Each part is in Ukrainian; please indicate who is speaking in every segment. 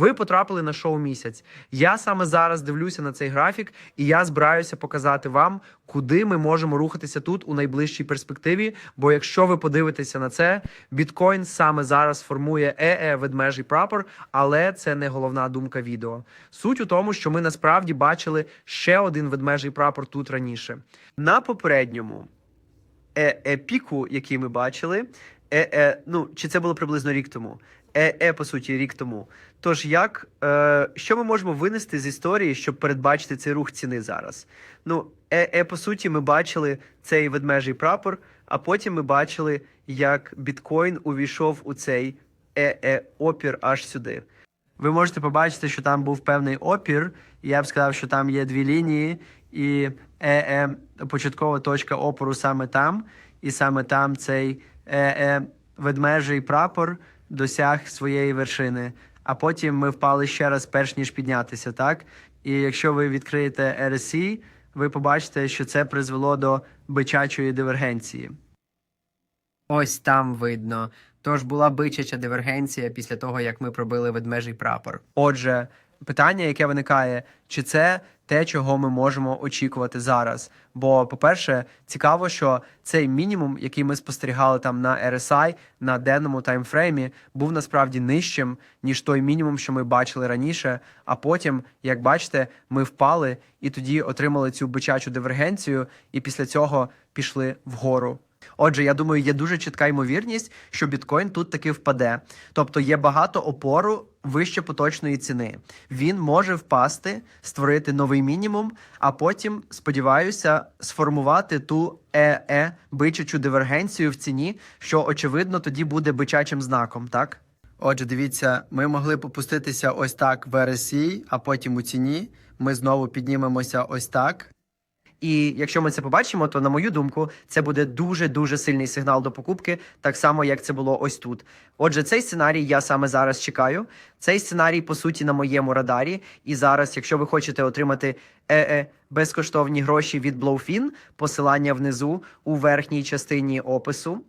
Speaker 1: Ви потрапили на шоу місяць. Я саме зараз дивлюся на цей графік, і я збираюся показати вам, куди ми можемо рухатися тут у найближчій перспективі. Бо якщо ви подивитеся на це, біткоін саме зараз формує ЕЕ ведмежий прапор, але це не головна думка відео. Суть у тому, що ми насправді бачили ще один ведмежий прапор тут раніше. На попередньому е, е, піку, який ми бачили, е, е, ну чи це було приблизно рік тому? Е, е, по суті, рік тому. Тож, як е, що ми можемо винести з історії, щоб передбачити цей рух ціни зараз? Ну, е, е, по суті, ми бачили цей ведмежий прапор, а потім ми бачили, як біткоін увійшов у цей е, е, опір аж сюди. Ви можете побачити, що там був певний опір, я б сказав, що там є дві лінії, і е, е, початкова точка опору саме там, і саме там цей е, е, ведмежий прапор досяг своєї вершини. А потім ми впали ще раз, перш ніж піднятися, так? І якщо ви відкриєте RSI, ви побачите, що це призвело до бичачої дивергенції. Ось там видно. Тож була бичача дивергенція після того, як ми пробили ведмежий прапор. Отже, питання, яке виникає, чи це те, чого ми можемо очікувати зараз? Бо, по-перше, цікаво, що цей мінімум, який ми спостерігали там на RSI, на денному таймфреймі, був насправді нижчим, ніж той мінімум, що ми бачили раніше. А потім, як бачите, ми впали і тоді отримали цю бичачу дивергенцію, і після цього пішли вгору. Отже, я думаю, є дуже чітка ймовірність, що біткоін тут таки впаде. Тобто є багато опору вище поточної ціни. Він може впасти, створити новий мінімум, а потім, сподіваюся, сформувати ту ЕЕ бичачу дивергенцію в ціні, що очевидно тоді буде бичачим знаком, так? Отже, дивіться, ми могли попуститися ось так в RSI, а потім у ціні. Ми знову піднімемося ось так. І якщо ми це побачимо, то на мою думку, це буде дуже дуже сильний сигнал до покупки, так само як це було ось тут. Отже, цей сценарій я саме зараз чекаю. Цей сценарій, по суті, на моєму радарі. І зараз, якщо ви хочете отримати е-е безкоштовні гроші від Blowfin, посилання внизу у верхній частині опису.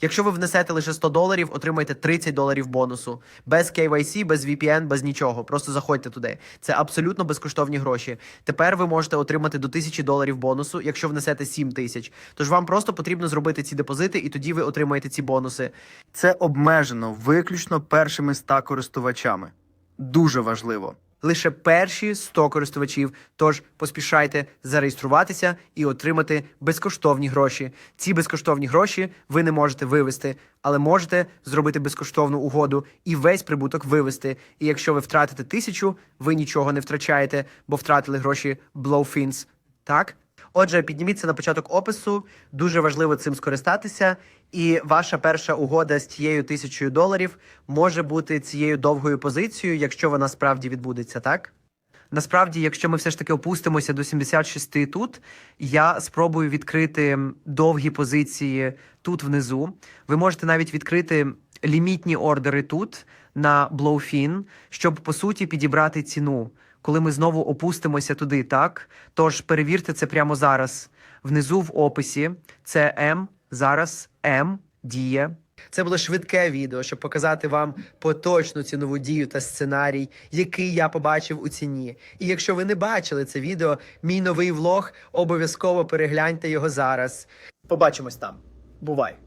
Speaker 1: Якщо ви внесете лише 100 доларів, отримаєте 30 доларів бонусу. Без KYC, без VPN, без нічого. Просто заходьте туди. Це абсолютно безкоштовні гроші. Тепер ви можете отримати до 1000 доларів бонусу, якщо внесете 7 тисяч. Тож вам просто потрібно зробити ці депозити, і тоді ви отримаєте ці бонуси.
Speaker 2: Це обмежено виключно першими ста користувачами. Дуже важливо.
Speaker 1: Лише перші 100 користувачів. Тож поспішайте зареєструватися і отримати безкоштовні гроші. Ці безкоштовні гроші ви не можете вивести, але можете зробити безкоштовну угоду і весь прибуток вивести. І якщо ви втратите тисячу, ви нічого не втрачаєте, бо втратили гроші Blowfins. Так? Отже, підніміться на початок опису. Дуже важливо цим скористатися. І ваша перша угода з тією тисячою доларів може бути цією довгою позицією, якщо вона справді відбудеться, так? Насправді, якщо ми все ж таки опустимося до 76 тут, я спробую відкрити довгі позиції тут внизу. Ви можете навіть відкрити лімітні ордери тут на Blowfin, щоб по суті підібрати ціну. Коли ми знову опустимося туди, так? Тож перевірте це прямо зараз. Внизу в описі це М, зараз М діє. Це було швидке відео, щоб показати вам поточну цінову дію та сценарій, який я побачив у ціні. І якщо ви не бачили це відео, мій новий влог, обов'язково перегляньте його зараз. Побачимось там. Бувай!